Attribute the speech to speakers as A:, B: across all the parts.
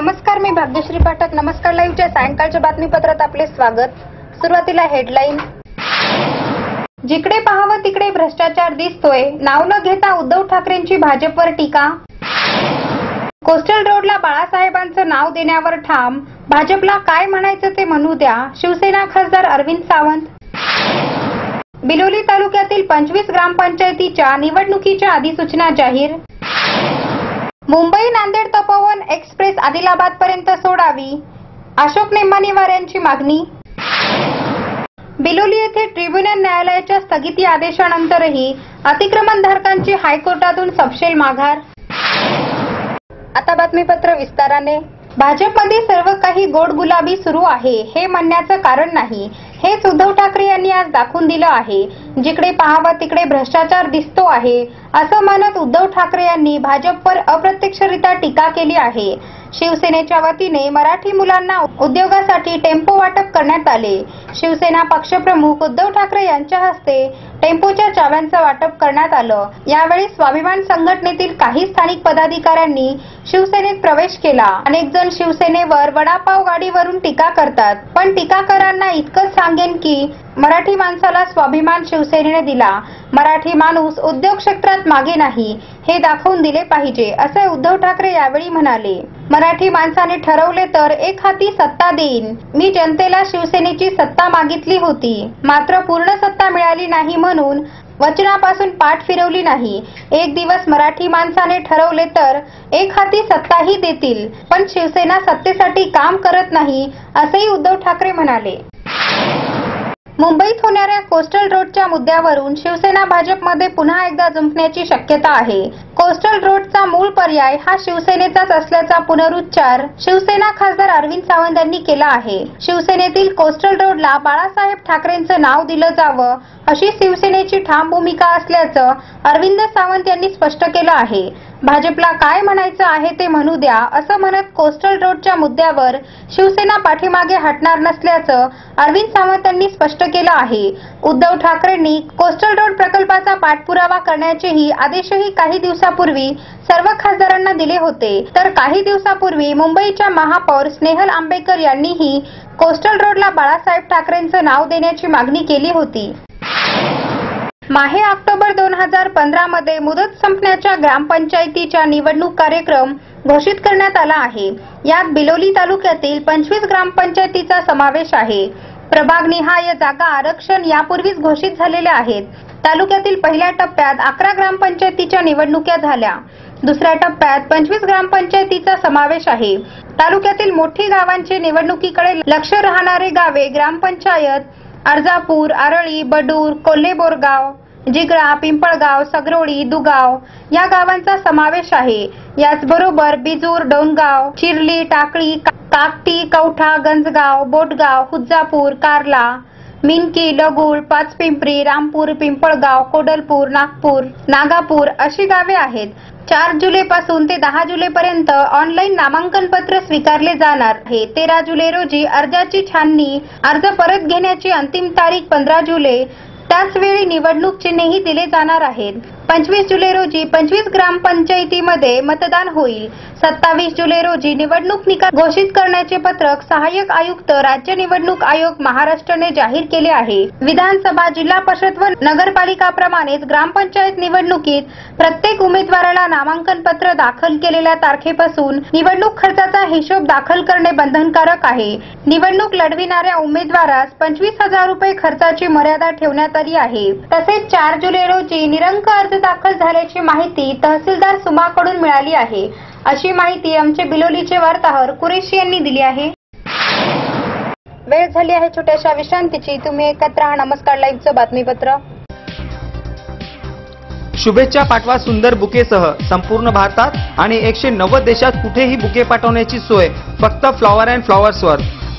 A: नमस्कार मी भाग्यश्री पाठक. नमस्कार लाईव्हच्या सायंकाळच्या बातमीपत्रात आपले स्वागत. सुरुवातीला हेडलाईन. जिकडे पाहावं तिकडे भ्रष्टाचार दिसतोय. नाव न घेता उद्धव ठाकरेंची भाजपवर टीका. कोस्टल रोडला बाळासाहेबांचं नाव देण्यावर ठाम. भाजपला काय म्हणायचं ते म्हणू द्या. शिवसेना खासदार अरविंद सावंत. बिलोली तालुक्यातील पंचवीस ग्रामपंचायतीच्या निवडणुकीच्या अधिसूचना जाहीर. मुंबई नांदेड तपोवन एक्सप्रेस आदिलाबाद पर्यंत सोडावी. अशोक नेमानीवार यांची मागणी. बिलोली येथे ट्रिब्युनल न्यायालयाच्या स्थगिती आदेशानंतरही अतिक्रमणधारकांची हायकोर्टातून सपशेल माघार. आता बातमीपत्र विस्ताराने. भाजपमध्ये सर्व काही गोड गुलाबी सुरू आहे. हे म्हणण्याचं कारण नाही. हेच उद्धव ठाकरे यांनी आज दाखवून दिलं आहे. जिकडे पाहावं तिकडे भ्रष्टाचार दिसतो आहे. असं म्हणत उद्धव ठाकरे यांनी भाजपवर अप्रत्यक्षरित्या टीका केली आहे. शिवसेनेच्या वतीने मराठी मुलांना उद्योगासाठी टेम्पो वाटप करण्यात आले. शिवसेना पक्षप्रमुख उद्धव ठाकरे यांच्या हस्ते टेम्पोच्या चाव्यांचं वाटप करण्यात आलं. यावेळी स्वाभिमान संघटनेतील काही स्थानिक पदाधिकाऱ्यांनी शिवसेनेत प्रवेश केला. अनेक जण शिवसेनेवर वडापाव गाडीवरून टीका करतात. पण टीकाकारांना इतकंच सांगेन की मराठी माणसाला स्वाभिमान शिवसेनेने दिला. मराठी माणूस उद्योग क्षेत्रात मागे नाही हे दाखवून दिले पाहिजे असे उद्धव ठाकरे यावेळी म्हणाले. मराठी माणसाने ठरवले तर एक हाती सत्ता देईन. मी जनतेला शिवसेनेची सत्ता मागितली होती. मात्र पूर्ण सत्ता मिळाली नाही म्हणून वचनापासून पाठ फिरवली नाही. एक दिवस मराठी माणसाने ठरवले तर एक हाती सत्ताही देतील पण शिवसेना सत्तेसाठी काम करत नाही असेही उद्धव ठाकरे म्हणाले. मुंबईत होणाऱ्या कोस्टल रोडच्या मुद्द्यावरून शिवसेना भाजपमध्ये पुन्हा एकदा जुंपण्याची शक्यता आहे. कोस्टल रोडचा मूळ पर्याय हा शिवसेनेचाच असल्याचा पुनरुच्चार शिवसेना खासदार अरविंद सावंत यांनी केला आहे. शिवसेनेतील कोस्टल रोडला बाळासाहेब ठाकरेंचं नाव दिलं जावं अशी शिवसेनेची ठाम भूमिका असल्याचं अरविंद सावंत यांनी स्पष्ट केलं आहे. भाजपला काय म्हणायचं आहे ते म्हणू द्या असं म्हणत कोस्टल रोडच्या मुद्द्यावर शिवसेना पाठीमागे हटणार नसल्याचं अरविंद सावंत यांनी स्पष्ट केलं आहे. उद्धव ठाकरेंनी कोस्टल रोड प्रकल्पाचा पाठपुरावा करण्याचेही आदेशही काही दिवसापूर्वी सर्व खासदारांना दिले होते. तर काही दिवसापूर्वी मुंबईच्या महापौर स्नेहल आंबेकर यांनीही कोस्टल रोडला बाळासाहेब ठाकरेंचं नाव देण्याची मागणी केली होती. माहे ऑक्टोबर दोन हजार पंधरा मध्ये मुदत संपण्याच्या ग्रामपंचायतीच्या निवडणूक कार्यक्रम घोषित करण्यात आला आहे. यात बिलोली तालुक्यातील पंचवीस ग्रामपंचायतीचा समावेश आहे. प्रभागनिहाय जागा आरक्षण यापूर्वीच घोषित झालेल्या आहेत. तालुक्यातील पहिल्या टप्प्यात अकरा ग्रामपंचायतीच्या निवडणुक्या झाल्या. दुसऱ्या टप्प्यात पंचवीस ग्रामपंचायतीचा समावेश आहे. तालुक्यातील मोठी गावांचे निवडणुकीकडे लक्ष राहणारे गावे ग्रामपंचायत अर्जापूर आरळी बडूर कोल्हे बोरगाव जिगळा पिंपळगाव सगरोळी दुगाव या गावांचा समावेश आहे. याचबरोबर बिजूर डोंगगाव चिरली टाकळी काकटी कवठा गंजगाव बोटगाव हुज्जापूर कार्ला मिनकी लगुळ पाचपिंपरी रामपूर पिंपळगाव कोडलपूर नागपूर नागापूर अशी गावे आहेत. चार जुलै पासून ते दहा जुलै पर्यंत ऑनलाईन नामांकन पत्र स्वीकारले जाणार आहे. तेरा जुलै रोजी अर्जाची छाननी अर्ज परत घेण्याची अंतिम तारीख पंधरा जुलै त्याचवेळी निवडणूक चिन्हेही दिले जाणार आहेत. पंचवीस जुलै रोजी पंचवीस ग्रामपंचायतीमध्ये मतदान होईल. सत्तावीस जुलै रोजी निवडणूक निकाल घोषित करण्याचे पत्रक सहाय्यक आयुक्त राज्य निवडणूक आयोग महाराष्ट्रने जाहीर केले आहे. विधानसभा जिल्हा परिषद व नगरपालिकाप्रमाणेच ग्रामपंचायत निवडणुकीत प्रत्येक उमेदवाराला नामांकन पत्र दाखल केलेल्या तारखेपासून निवडणूक खर्चाचा हिशोब दाखल करणे बंधनकारक आहे. निवडणूक लढविणाऱ्या उमेदवारास पंचवीस हजार रुपये खर्चाची मर्यादा ठेवण्यात आली आहे. तसेच चार जुलै रोजी निरंक अर्ज दाखल झाल्याची माहिती तहसीलदार सुमाकडून मिळाली आहे. अशी माहिती आमचे बिलोलीचे वार्ताहर कुरेशी यांनी दिली आहे. वेळ झाली आहे छोट्याशा विश्रांतीची. तुम्ही एकत्र राहा. नमस्कार. लाईव्हचं बातमीपत्र.
B: शुभेच्छा पाठवा सुंदर बुकेसह. संपूर्ण भारतात आणि एकशे नव्वद देशात कुठेही बुके पाठवण्याची सोय. फक्त फ्लॉवर अँड फ्लॉवर्सवर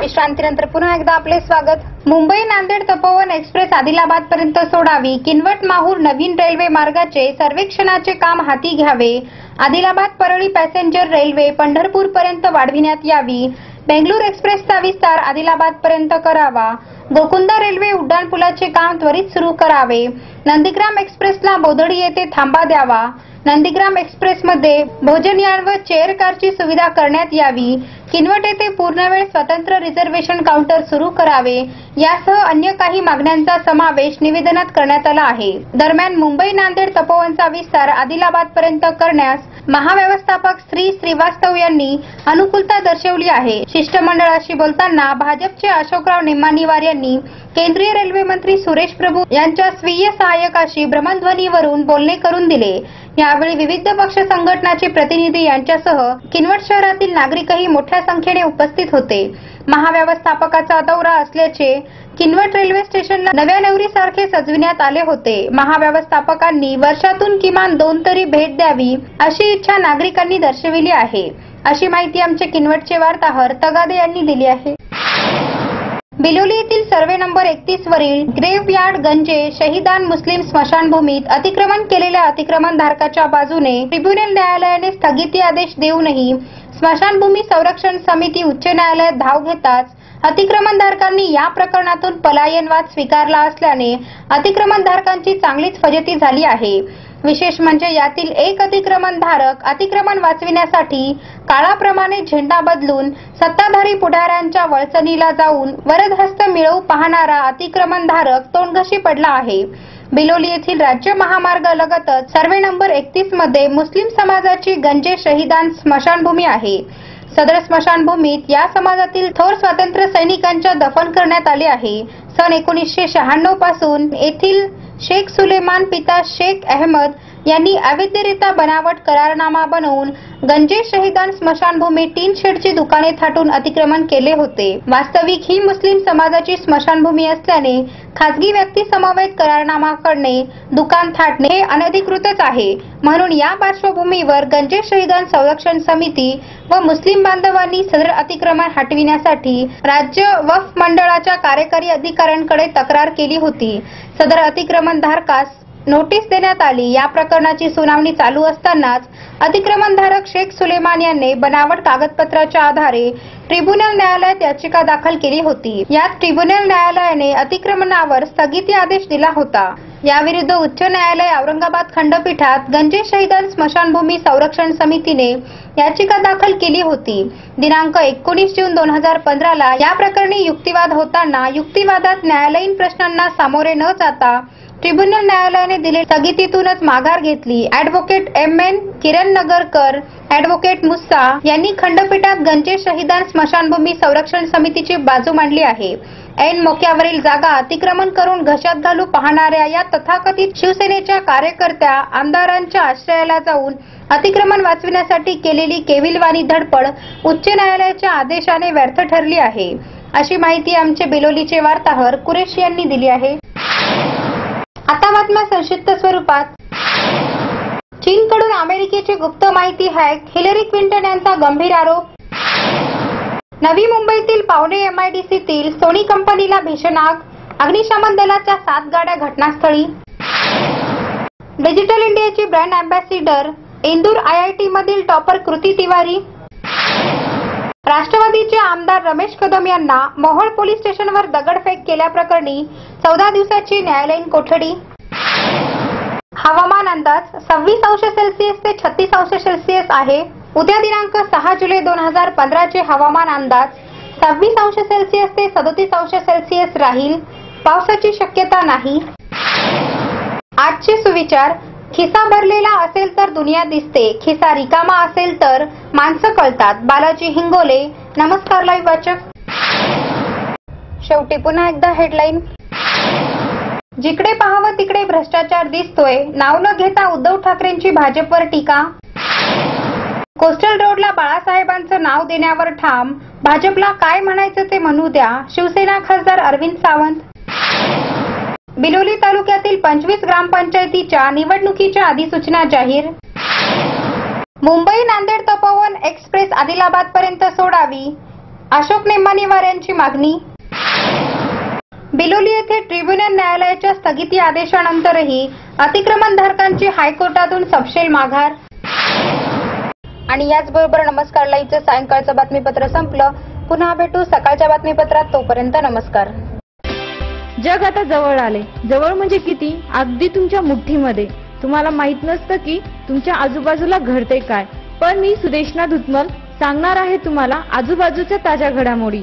A: विश्रांतीनंतर पुन्हा एकदा आपले स्वागत. मुंबई नांदेड तपोवन एक्सप्रेस आदिलाबाद पर्यंत सोडावी. किनवट माहूर नवीन रेल्वे मार्गाचे सर्वेक्षणाचे काम हाती घ्यावे. आदिलाबाद परळी पॅसेंजर रेल्वे पंढरपूर पर्यंत वाढविण्यात यावी. बेंगळूर एक्सप्रेसचा विस्तार आदिलाबाद पर्यंत करावा. गोकुंदा रेल्वे उड्डाणपुलाचे काम त्वरित सुरू करावे. नंदीग्राम एक्सप्रेसला बोदडी येथे थांबा द्यावा. नंदीग्राम एक्सप्रेसमध्ये भोजनयान व चेअर कारची सुविधा करण्यात यावी. किनवट येथे पूर्णवेळ स्वतंत्र रिझर्वेशन काउंटर सुरू करावे. यासह अन्य काही मागण्यांचा समावेश निवेदनात करण्यात आला आहे. दरम्यान मुंबई नांदेड तपोवनचा विस्तार आदिलाबाद पर्यंत करण्यास महाव्यवस्थापक श्री श्रीवास्तव यांनी अनुकूलता दर्शवली आहे. शिष्टमंडळाशी बोलताना भाजपचे अशोकराव निम्मानीवार यांनी केंद्रीय रेल्वे मंत्री सुरेश प्रभू यांच्या स्वीय सहाय्यकाशी भ्रमणध्वनीवरून बोलणे करून दिले. यावेळी विविध पक्ष संघटनाचे प्रतिनिधी यांच्यासह किनवट शहरातील नागरिकही मोठ्या संख्येने उपस्थित होते. महाव्यवस्थापकाचा दौरा असल्याचे किनवट रेल्वे स्टेशनला नव्या नवरीसारखे सजविण्यात आले होते. महाव्यवस्थापकांनी वर्षातून किमान दोन तरी भेट द्यावी अशी इच्छा नागरिकांनी दर्शविली आहे. अशी माहिती आमचे किनवटचे वार्ताहर तगादे यांनी दिली आहे. बिलोली येथील सर्वे नंबर एकतीस वरील ग्रेव्हयार्ड गंजे शहीदान मुस्लिम स्मशानभूमीत अतिक्रमण केलेल्या अतिक्रमणधारकाच्या बाजूने ट्रिब्युनल न्यायालयाने स्थगिती आदेश देऊनही स्मशानभूमी संरक्षण समिती उच्च न्यायालयात धाव घेताच अतिक्रमणधारकांनी या प्रकरणातून पलायनवाद स्वीकारला असल्याने अतिक्रमणधारकांची चांगलीच फजिती झाली आहे. विशेष म्हणजे यातील एक अतिक्रमणधारक अतिक्रमण वाचविण्यासाठी काळाप्रमाणे झेंडा बदलून सत्ताधारी पुढाऱ्यांच्या वळचणीला जाऊन वरदहस्त मिळवू पाहणारा अतिक्रमणधारक तोंडघशी पडला आहे. बिलोली येथील राज्य महामार्गालगतच सर्वे नंबर एकतीसमध्ये मुस्लिम समाजाची गंजे शहीदान स्मशानभूमी आहे. सदर स्मशानभूमीत या समाजातील थोर स्वातंत्र्य सैनिकांच्या दफन करण्यात आले आहे. सन एकोणीसशे शहाण्णवपासून येथील शेख सुलेमान पिता शेख अहमद यांनी अवैधरित्या बनावट करारनामा बनवून गंजे शहीदान स्मशानभूमी टीन शेडची दुकाने थाटून अतिक्रमण केले होते. वास्तविक ही मुस्लिम समाजाची स्मशानभूमी असल्याने खासगी व्यक्ती समवेत करारनामा करणे दुकान थाटणे हे अनधिकृतच आहे. म्हणून या पार्श्वभूमीवर गंजे शहीदान संरक्षण समिती व मुस्लिम बांधवांनी सदर अतिक्रमण हटविण्यासाठी राज्य वफ मंडळाच्या कार्यकारी अधिकाऱ्यांकडे तक्रार केली होती. सदर अतिक्रमण धारकास नोटीस देण्यात आली. या प्रकरणाची सुनावणी चालू असतानाच अतिक्रमणधारक शेख सुलेमान यांनी बनावट कागदपत्राच्या आधारे ट्रिब्युनल न्यायालयात याचिका दाखल केली होती. यात ट्रिब्युनल न्यायालयाने अतिक्रमणावर स्थगिती आदेश दिला होता. याविरुद्ध उच्च न्यायालय औरंगाबाद खंडपीठात गंजे शहीदान स्मशानभूमी संरक्षण समितीने याचिका दाखल केली होती. दिनांक एकोणीस जून दोन हजार पंधराला या प्रकरणी युक्तिवाद होताना युक्तिवादात न्यायालयीन प्रश्नांना सामोरे न जाता ट्रिब्युनल न्यायालयाने दिलेली स्थगितीतूनच माघार घेतली. Advocate M N Kiran Nagarkar advocate Mussa यांनी खंडपीठात गंजे शहीदान स्मशानभूमी संरक्षण समितीची बाजू मांडली आहे. ऐन मोक्यावरील जागा अतिक्रमण करून घशात घालू पाहणाऱ्या या तथाकथित शिवसेनेच्या कार्यकर्त्या आमदारांच्या आश्रयाला जाऊन अतिक्रमण वाचविण्यासाठी केलेली केविलवाणी धडपड उच्च न्यायालयाच्या आदेशाने व्यर्थ ठरली आहे. अशी माहिती आमचे बिलोलीचे वार्ताहर कुरेशी यांनी दिली आहे. बातम्या संक्षिप्त स्वरूपात. चीनकडून अमेरिकेची गुप्त माहिती हॅक हिलरी क्लिंटन यांचा गंभीर आरोप. नवी मुंबईतील पावणे एमआयडीसीतील सोनी कंपनीला भीषण आग अग्निशमन दलाच्या सात गाड्या घटनास्थळी. डिजिटल इंडियाची ब्रँड अँबॅसिडर इंदूर आयआयटी मधील टॉपर कृती तिवारी. राष्ट्रवादीचे आमदार रमेश कदम यांना मोहोळ पोलीस स्टेशनवर दगडफेक केल्याप्रकरणी चौदा दिवसाची न्यायालयीन कोठडी. हवामान अंदाज सव्वीस अंश सेल्सिअस ते छत्तीस अंश सेल्सिअस आहे. उद्या दिनांक सहा जुलै दोन हजार पंधराचे हवामान अंदाज सव्वीस अंश सेल्सिअस ते सदोतीस अंश सेल्सिअस राहील. पावसाची शक्यता नाही. आजचे सुविचार खिसा भरलेला असेल तर दुनिया दिसते खिसा रिकामा असेल तर माणसं कळतात. बालाजी हिंगोले नमस्कार लाईव्ह वाचक. शेवटी पुन्हा एकदा हेडलाईन जिकडे पाहावं तिकडे भ्रष्टाचार दिसतोय. नाव न घेता उद्धव ठाकरेंची भाजपवर टीका. कोस्टल रोडला बाळासाहेबांचं नाव देण्यावर ठाम. भाजपला काय म्हणायचं ते म्हणू द्या. शिवसेना खासदार अरविंद सावंत. बिलोली तालुक्यातील पंचवीस ग्रामपंचायतीच्या निवडणुकीच्या अधिसूचना जाहीर. मुंबई नांदेड तपोवन एक्सप्रेस आदिलाबाद पर्यंत सोडावी. अशोक निंबानीवार यांची मागणी. बिलोली येथे ट्रिब्युनल न्यायालयाच्या स्थगिती आदेशानंतरही अतिक्रमणधारकांची हायकोर्टातून सपशेल माघार. आणि याचबरोबर नमस्कार लाईव्हचं सायंकाळचं बातमीपत्र संपलं. पुन्हा भेटू सकाळच्या बातमीपत्रात. तोपर्यंत नमस्कार.
C: जग आता जवळ आले. जवळ म्हणजे किती? अगदी तुमच्या मुठ्ठीमध्ये. तुम्हाला माहीत नसतं की तुमच्या आजूबाजूला घडते काय. पण मी सुदेशना धुतमल सांगणार आहे तुम्हाला आजूबाजूच्या ताज्या घडामोडी.